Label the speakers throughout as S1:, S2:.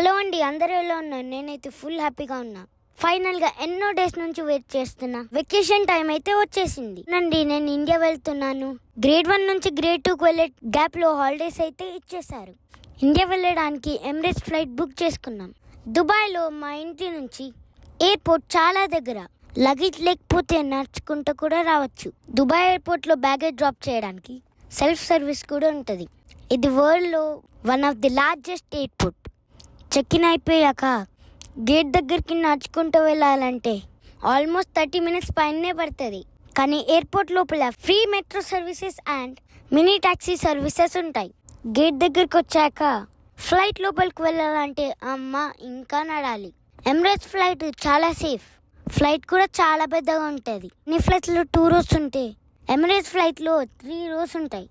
S1: Hello అండి అందరూ ఎలా ఉన్నారు? నేనైతే ఫుల్ హ్యాపీగా ఉన్నా. ఫైనల్గా ఎన్నో డేస్ నుంచి వెయిట్ చేస్తున్నా. వెకేషన్ టైం అయితే వచ్చేసింది. నండి నేను ఇండియా వెళ్తున్నాను. గ్రేడ్ వన్ నుంచి గ్రేడ్ టూకి వెళ్ళే గ్యాప్లో హాలిడేస్ అయితే ఇచ్చేశారు. ఇండియా వెళ్ళడానికి ఎమిరేట్స్ ఫ్లైట్ బుక్ చేసుకున్నాం. దుబాయ్లో మా ఇంటి నుంచి ఎయిర్పోర్ట్ చాలా దగ్గర. లగేజ్ లేకపోతే నడుచుకుంటూ కూడా రావచ్చు. దుబాయ్ ఎయిర్పోర్ట్లో బ్యాగేజ్ డ్రాప్ చేయడానికి సెల్ఫ్ సర్వీస్ కూడా ఉంటుంది. ఇది వరల్డ్లో one of the largest airport check in అయిపోయాక గేట్ దగ్గరికి నడుచుకుంటూ వెళ్ళాలంటే ఆల్మోస్ట్ థర్టీ మినిట్స్ పైనే పడుతుంది. కానీ ఎయిర్పోర్ట్ లోపల free metro services and mini taxi services ఉంటాయి. గేట్ దగ్గరికి వచ్చాక ఫ్లైట్ లోపలికి వెళ్ళాలంటే అమ్మ ఇంకా నడాలి. ఎమిరేట్స్ ఫ్లైట్ చాలా సేఫ్. ఫ్లైట్ కూడా చాలా పెద్దగా ఉంటుంది. నీ ఫ్లైట్లో టూ రోస్ ఉంటే ఎమిరేట్స్ ఫ్లైట్లో త్రీ రోస్ ఉంటాయి.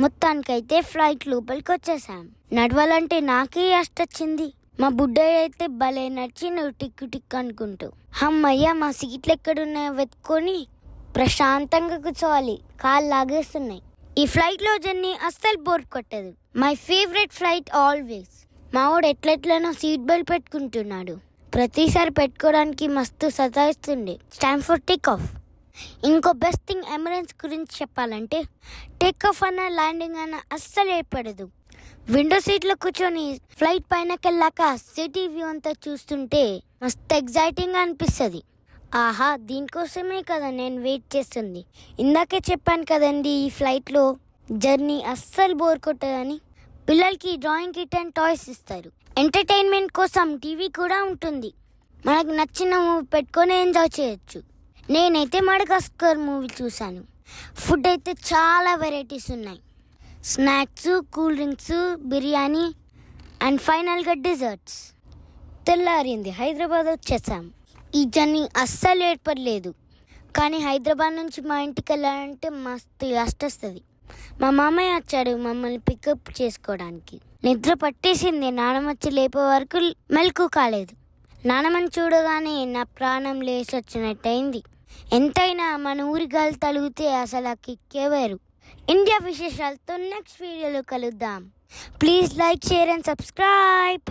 S1: మొత్తానికైతే ఫ్లైట్ లోపలికి వచ్చేసాం నడవాలంటే నాకే అష్టొచ్చింది. మా బుడ్డయ్య అయితే భలే నడిచి నువ్వు టిక్కు టిక్కు అనుకుంటూ. అమ్మయ్య మా సీట్లు ఎక్కడున్నాయో వెతుక్కొని ప్రశాంతంగా కూర్చోవాలి. కాళ్ళు లాగేస్తున్నాయి. ఈ ఫ్లైట్లో జర్నీ అస్సలు బోర్ కొట్టదు. My favourite flight always. మావాడు ఎట్లెట్లనో సీట్ బెల్ట్ పెట్టుకుంటున్నాడు. ప్రతిసారి పెట్టుకోవడానికి మస్తు సతాయిస్తుండే. Stand for take off. ఇంకో బెస్ట్ థింగ్ ఎమరెన్స్ గురించి చెప్పాలంటే టేక్ ఆఫ్ అన్న ల్యాండింగ్ అన్న అస్సలు ఏర్పడదు. విండో సీట్లో కూర్చొని ఫ్లైట్ పైనకెళ్ళాక సిటీ వ్యూ అంతా చూస్తుంటే మస్తు ఎగ్జైటింగ్ అనిపిస్తుంది. ఆహా దీనికోసమే కదా నేను వెయిట్ చేస్తుంది. ఇందాకే చెప్పాను కదండి ఈ ఫ్లైట్లో జర్నీ అస్సలు బోర్ కొట్టదని. పిల్లలకి డ్రాయింగ్ కిట్ అండ్ టాయ్స్ ఇస్తారు. ఎంటర్టైన్మెంట్ కోసం టీవీ కూడా ఉంటుంది. మనకు నచ్చిన మూవీ పెట్టుకొని ఎంజాయ్ చేయొచ్చు. నేనైతే మడగాస్కర్ మూవీ చూశాను. ఫుడ్ అయితే చాలా వెరైటీస్ ఉన్నాయి. Snacks cool drinks biryani and ఫైనల్గా డిజర్ట్స్. తెల్లారింది హైదరాబాద్ వచ్చేసాం. ఈ జర్నీ అస్సలు ఏర్పడలేదు. కానీ హైదరాబాద్ నుంచి మా ఇంటికి వెళ్ళాలంటే మస్తు వస్తుంది మా మామయ్య వచ్చాడు మమ్మల్ని పికప్ చేసుకోవడానికి. నిద్ర పట్టేసింది నానమచ్చి లేపే వరకు మెలకు కాలేదు. నానమ్మని చూడగానే నా ప్రాణం లేచి వచ్చినట్టయింది. ఎంతైనా మన ఊరి గాలి తలిగితే అసలు ఆ కిక్కే వేరు ఇండియా విశేషాలతో నెక్స్ట్ వీడియోలో కలుద్దాం. Please like share and subscribe